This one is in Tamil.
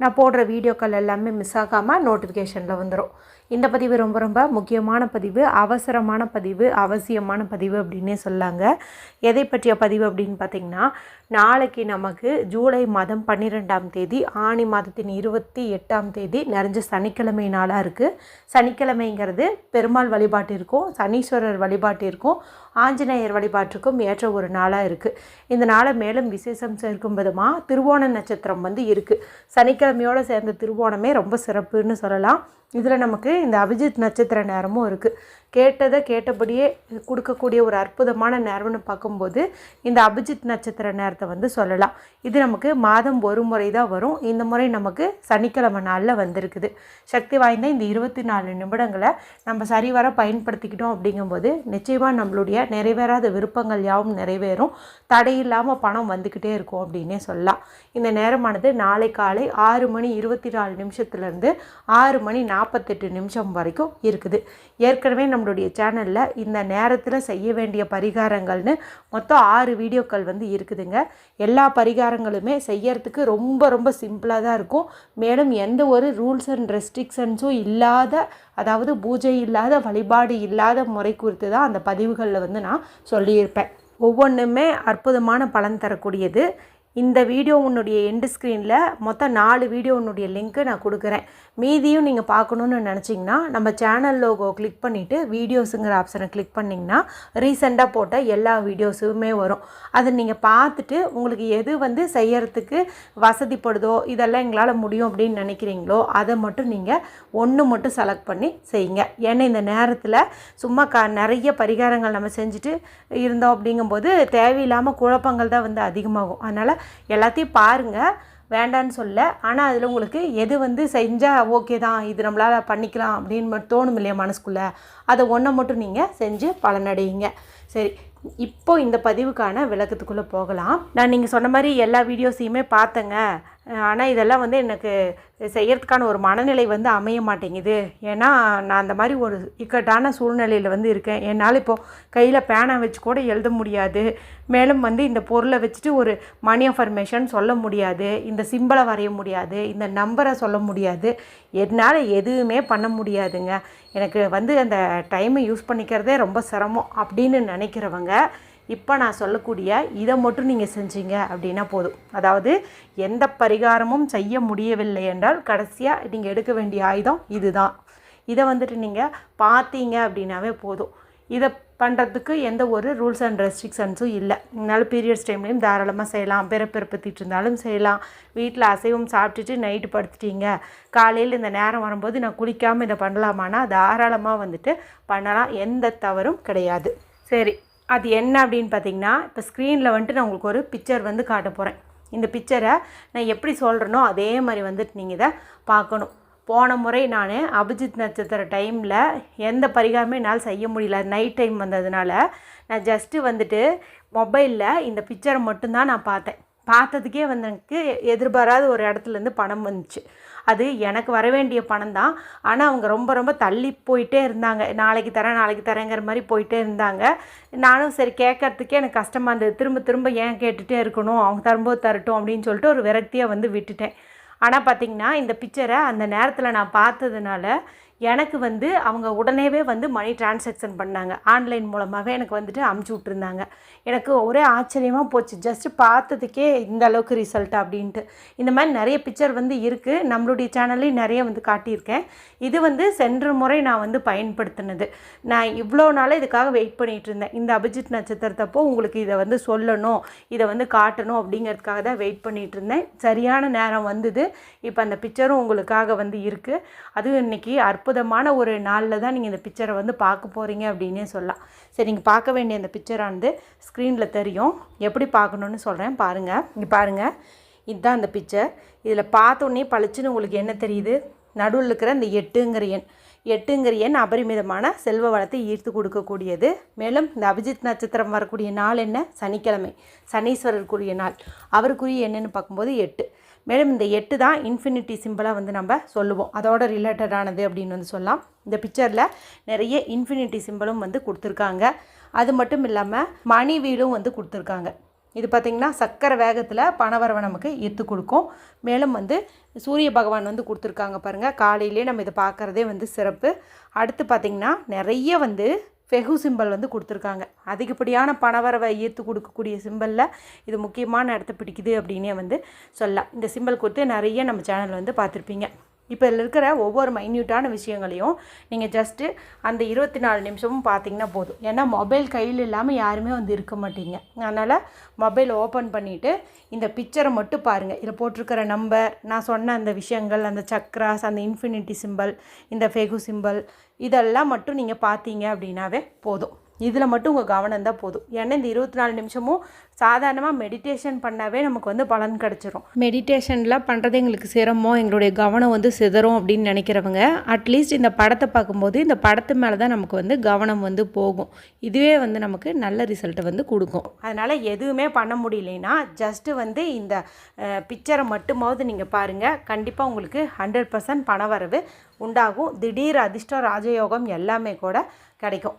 நான் போடுற வீடியோக்கள் எல்லாமே மிஸ் ஆகாமல் நோட்டிஃபிகேஷனில் வந்துடும் இந்த பதிவு ரொம்ப ரொம்ப முக்கியமான பதிவு அவசரமான பதிவு அவசியமான பதிவு அப்படின்னே சொல்லாங்க. எதை பற்றிய பதிவு அப்படின்னு பார்த்திங்கன்னா நாளைக்கு நமக்கு ஜூலை மாதம் பன்னிரெண்டாம் தேதி ஆணி மாதத்தின் இருபத்தி எட்டாம் தேதி நிறைஞ்ச சனிக்கிழமை நாளாக இருக்குது சனிக்கிழமைங்கிறது பெருமாள் வழிபாட்டிற்கும் சனீஸ்வரர் வழிபாட்டிற்கும் ஆஞ்சநேயர் வழிபாட்டுக்கும் ஏற்ற ஒரு நாளாக இருக்குது இந்த நாளை மேலும் விசேஷம் சேர்க்கும் விதமாக திருவோண நட்சத்திரம் வந்து இருக்குது சனிக்கிழமை சனிக்கிழமையோடு சேர்ந்த திருவோணமே ரொம்ப சிறப்புன்னு சொல்லலாம். இதில் நமக்கு இந்த அபிஜித் நட்சத்திர நேரமும் இருக்குது கேட்டதை கேட்டபடியே கொடுக்கக்கூடிய ஒரு அற்புதமான நேரம்னு பார்க்கும்போது இந்த அபிஜித் நட்சத்திர நேரத்தை வந்து சொல்லலாம். இது நமக்கு மாதம் ஒரு முறை தான் வரும். இந்த முறை நமக்கு சனிக்கிழமை நாளில் வந்திருக்குது. சக்தி வாய்ந்த இந்த இருபத்தி நாலு நிமிடங்களை நம்ம சரிவர பயன்படுத்திக்கிட்டோம் அப்படிங்கும்போது நிச்சயமாக நம்மளுடைய நிறைவேறாத விருப்பங்கள் யாவும் நிறைவேறும். தடையில்லாமல் பணம் வந்துக்கிட்டே இருக்கும் அப்படின்னே சொல்லலாம். இந்த நேரமானது நாளை காலை ஆறு ஆறு மணி இருபத்தி நாலு நிமிஷத்துலேருந்து ஆறு மணி நாற்பத்தெட்டு நிமிஷம் வரைக்கும் இருக்குது. ஏற்கனவே நம்மளுடைய சேனலில் இந்த நேரத்தில் செய்ய வேண்டிய பரிகாரங்கள்னு மொத்தம் ஆறு வீடியோக்கள் வந்து இருக்குதுங்க. எல்லா பரிகாரங்களுமே செய்யறதுக்கு ரொம்ப ரொம்ப சிம்பிளாக தான் இருக்கும். மேலும் எந்த ஒரு ரூல்ஸ் அண்ட் ரெஸ்ட்ரிக்ஷன்ஸும் இல்லாத அதாவது பூஜை இல்லாத வழிபாடு இல்லாத முறை குறித்து தான் அந்த பதிவுகளில் வந்து நான் சொல்லியிருப்பேன். ஒவ்வொன்றுமே அற்புதமான பலன் தரக்கூடியது. இந்த வீடியோ உன்னுடைய எண்டு ஸ்க்ரீனில் மொத்தம் நாலு வீடியோ உன்னுடைய லிங்க்கு நான் கொடுக்குறேன். மீதியும் நீங்கள் பார்க்கணுன்னு நினச்சிங்கன்னா நம்ம சேனல் லோகோ கிளிக் பண்ணிவிட்டு வீடியோஸுங்கிற ஆப்ஷனை கிளிக் பண்ணிங்கன்னா ரீசெண்டாக போட்ட எல்லா வீடியோஸுமே வரும். அதை நீங்கள் பார்த்துட்டு உங்களுக்கு எது வந்து செய்யறதுக்கு வசதிப்படுதோ இதெல்லாம் எங்களால் முடியும் அப்படின்னு நினைக்கிறீங்களோ அதை மட்டும் நீங்கள் ஒன்று மட்டும் செலக்ட் பண்ணி செய்யுங்க. ஏன்னா இந்த நேரத்தில் சும்மா க நிறைய பரிகாரங்கள் நம்ம செஞ்சுட்டு இருந்தோம் அப்படிங்கும்போது தேவையில்லாமல் குழப்பங்கள் தான் வந்து அதிகமாகும். அதனால் எல்லாத்தையும் பாருங்கள் வேண்டான்னு சொல்ல. ஆனால் அதில் உங்களுக்கு எது வந்து செஞ்சால் ஓகே தான். இது நம்மளால் பண்ணிக்கலாம் அப்படின்னு தோணும் இல்லையா மனசுக்குள்ளே? அதை ஒன்றை மட்டும் நீங்கள் செஞ்சு பலனடையுங்க. சரி இப்போ இந்த பதிவுக்கான விளக்கத்துக்குள்ளே போகலாம். நான் நீங்கள் சொன்ன மாதிரி எல்லா வீடியோஸையுமே பார்த்தேங்க. ஆனால் இதெல்லாம் வந்து எனக்கு செய்யறதுக்கான ஒரு மனநிலை வந்து அமைய மாட்டேங்குது. ஏன்னா நான் அந்த மாதிரி ஒரு இக்கட்டான சூழ்நிலையில் வந்து இருக்கேன். என்னால் இப்போது கையில் பேனா வச்சு கூட எழுத முடியாது. மேலும் வந்து இந்த பொருளை வச்சுட்டு ஒரு மணி அஃபர்மேஷன் சொல்ல முடியாது. இந்த சிம்பிளை வரைய முடியாது. இந்த நம்பரை சொல்ல முடியாது. என்னால் எதுவுமே பண்ண முடியாதுங்க. எனக்கு வந்து அந்த டைமை யூஸ் பண்ணிக்கிறதே ரொம்ப சிரமம் அப்படின்னு நினைக்கிறவங்க இப்போ நான் சொல்லக்கூடிய இதை மட்டும் நீங்கள் செஞ்சீங்க அப்படின்னா போதும். அதாவது எந்த பரிகாரமும் செய்ய முடியவில்லை என்றால் கடைசியாக நீங்கள் எடுக்க வேண்டிய ஆயுதம் இதுதான். இதை வந்துட்டு நீங்கள் பார்த்தீங்க அப்படின்னாவே போதும். இதை பண்ணுறதுக்கு எந்த ஒரு ரூல்ஸ் அண்ட் ரெஸ்ட்ரிக்ஷன்ஸும் இல்லை. இதனால் பீரியட்ஸ் டைம்லேயும் தாராளமாக செய்யலாம். பிறப்பிறப்பத்திட்டு இருந்தாலும் செய்யலாம். வீட்டில் அசைவம் சாப்பிட்டுட்டு நைட்டு படுத்துட்டீங்க. காலையில் இந்த நேரம் வரும்போது நான் குளிக்காமல் இதை பண்ணலாமான்னா தாராளமாக வந்துட்டு பண்ணலாம். எந்த தவறும் கிடையாது. சரி. அது என்ன அப்படின்னு பார்த்தீங்கன்னா இப்போ ஸ்க்ரீனில் வந்துட்டு நான் உங்களுக்கு ஒரு பிக்சர் வந்து காட்ட போகிறேன் இந்த பிக்சரை நான் எப்படி சொல்கிறேனோ அதே மாதிரி வந்துட்டு நீங்கள் இதை பார்க்கணும். போன முறை நான் அபிஜித் நட்சத்திர டைமில் எந்த பரிகாரமே என்னால் செய்ய முடியல. நைட் டைம் வந்ததுனால நான் ஜஸ்ட்டு வந்துட்டு மொபைலில் இந்த பிக்சரை மட்டும்தான் நான் பார்த்தேன். பார்த்ததுக்கே வந்து எனக்கு எதிர்பாராத ஒரு இடத்துலேருந்து பணம் வந்துச்சு. அது எனக்கு வர வேண்டிய பணம் தான். ஆனால் அவங்க ரொம்ப ரொம்ப தள்ளி போயிட்டே இருந்தாங்க. நாளைக்கு தரேன் நாளைக்கு தரேங்கிற மாதிரி போயிட்டே இருந்தாங்க. நானும் சரி கேட்கறதுக்கே எனக்கு கஷ்டமாக இருந்தது. திரும்ப திரும்ப ஏன் கேட்டுகிட்டே இருக்கணும்? அவங்க தரும்போது தரட்டும் அப்படின்னு சொல்லிட்டு ஒரு விரக்தியாக வந்து விட்டுட்டேன். ஆனால் பார்த்திங்கன்னா இந்த பிக்சரை அந்த நேரத்தில் நான் பார்த்ததுனால எனக்கு வந்து அவங்க உடனேவே வந்து மணி டிரான்சாக்ஷன் பண்ணாங்க. ஆன்லைன் மூலமாகவே எனக்கு வந்துட்டு அமுச்சு விட்ருந்தாங்க எனக்கு ஒரே ஆச்சரியமாக போச்சு. ஜஸ்ட்டு பார்த்ததுக்கே இந்த அளவுக்கு ரிசல்ட் அப்படின்ட்டு. இந்த மாதிரி நிறைய பிக்சர் வந்து இருக்குது நம்மளுடைய சேனல்லையும் நிறைய வந்து காட்டியிருக்கேன். இது வந்து சென்ற முறை நான் வந்து பயன்படுத்தினது. நான் இவ்வளோ நாளாக இதுக்காக வெயிட் பண்ணிகிட்டு இருந்தேன். இந்த அபிஜித் நட்சத்திரத்தப்போ உங்களுக்கு இதை வந்து சொல்லணும் இதை வந்து காட்டணும் அப்படிங்கிறதுக்காக தான் வெயிட் பண்ணிகிட்டு இருந்தேன். சரியான நேரம் வந்தது. இப்போ அந்த பிக்சரும் உங்களுக்காக வந்து இருக்குது அதுவும் இன்றைக்கி அற்புதமான ஒரு நாளில் தான் நீங்கள் இந்த பிக்சரை வந்து பார்க்க போகிறீங்க அப்படின்னே சொல்லலாம். சரி நீங்கள் பார்க்க வேண்டிய அந்த பிக்சரானது ஸ்க்ரீனில் தெரியும். எப்படி பார்க்கணுன்னு சொல்கிறேன் பாருங்கள் இங்கே பாருங்கள் இதுதான் அந்த பிக்சர் இதில் பார்த்தோன்னே பளிச்சுன்னு உங்களுக்கு என்ன தெரியுது? நடுவில் இருக்கிற இந்த எட்டுங்கிற எண். எட்டுங்கிற எண் அபரிமிதமான செல்வ வளத்தை ஈர்த்து கொடுக்கக்கூடியது. மேலும் இந்த அபிஜித் நட்சத்திரம் வரக்கூடிய நாள் என்ன? சனிக்கிழமை. சனீஸ்வரருக்குரிய நாள். அவருக்குரிய என்னன்னு பார்க்கும்போது எட்டு. மேலும் இந்த எட்டு தான் இன்ஃபினிட்டி சிம்பிளாக வந்து நம்ம சொல்லுவோம். அதோட ரிலேட்டடானது அப்படின்னு வந்து சொல்லலாம். இந்த பிக்சரில் நிறைய இன்ஃபினிட்டி சிம்பிளும் வந்து கொடுத்துருக்காங்க. அது மட்டும் இல்லாமல் மணி வீலும் வந்து கொடுத்துருக்காங்க. இது பார்த்திங்கன்னா சக்கரை வேகத்தில் பணவரவை நமக்கு ஈர்த்து கொடுக்கும். மேலும் வந்து சூரிய பகவான் வந்து கொடுத்துருக்காங்க பாருங்கள் காலையிலே நம்ம இதை பார்க்குறதே வந்து சிறப்பு. அடுத்து பார்த்திங்கன்னா நிறைய வந்து ஃபெகு சிம்பல் வந்து கொடுத்துருக்காங்க. அதிகப்படியான பணவரவை ஈர்த்து கொடுக்கக்கூடிய சிம்பலில் இது முக்கியமான இடத்த பிடிக்குது அப்படின்னே வந்து சொல்லலாம். இந்த சிம்பல் கொடுத்து நிறைய நம்ம சேனல் வந்து பார்த்துருப்பீங்க. இப்போ இதில் இருக்கிற ஒவ்வொரு மைன்யூட்டான விஷயங்களையும் நீங்கள் ஜஸ்ட்டு அந்த இருபத்தி நாலு நிமிஷமும் பார்த்தீங்கன்னா போதும். ஏன்னா மொபைல் கையில் இல்லாமல் யாருமே வந்து இருக்க மாட்டீங்க. அதனால் மொபைல் ஓப்பன் பண்ணிவிட்டு இந்த பிக்சரை மட்டும் பாருங்கள் இதில் போட்டிருக்கிற நம்பர் நான் சொன்ன அந்த விஷயங்கள் அந்த சக்ராஸ் அந்த இன்ஃபினிட்டி சிம்பல் இந்த ஃபெகு சிம்பல் இதெல்லாம் மட்டும் நீங்கள் பார்த்தீங்க அப்படின்னாவே போதும். இதில் மட்டும் உங்கள் கவனம் தான் போதும். ஏன்னா இந்த இருபத்தி நாலு நிமிஷமும் சாதாரணமாக மெடிடேஷன் பண்ணாவே நமக்கு வந்து பலன் கிடச்சிரும். மெடிடேஷனில் பண்ணுறது எங்களுக்கு சிரமம் எங்களுடைய கவனம் வந்து சிதறும் அப்படின்னு நினைக்கிறவங்க அட்லீஸ்ட் இந்த படத்தை பார்க்கும்போது இந்த படத்து மேலே தான் நமக்கு வந்து கவனம் வந்து போகும். இதுவே வந்து நமக்கு நல்ல ரிசல்ட்டை வந்து கொடுக்கும். அதனால் எதுவுமே பண்ண முடியலைன்னா ஜஸ்ட்டு வந்து இந்த பிக்சரை மட்டுமாவது நீங்கள் பாருங்கள் கண்டிப்பாக உங்களுக்கு ஹண்ட்ரட் பர்சன்ட் பண வரவு உண்டாகும். திடீர் அதிர்ஷ்டம் ராஜயோகம் எல்லாமே கூட கிடைக்கும்.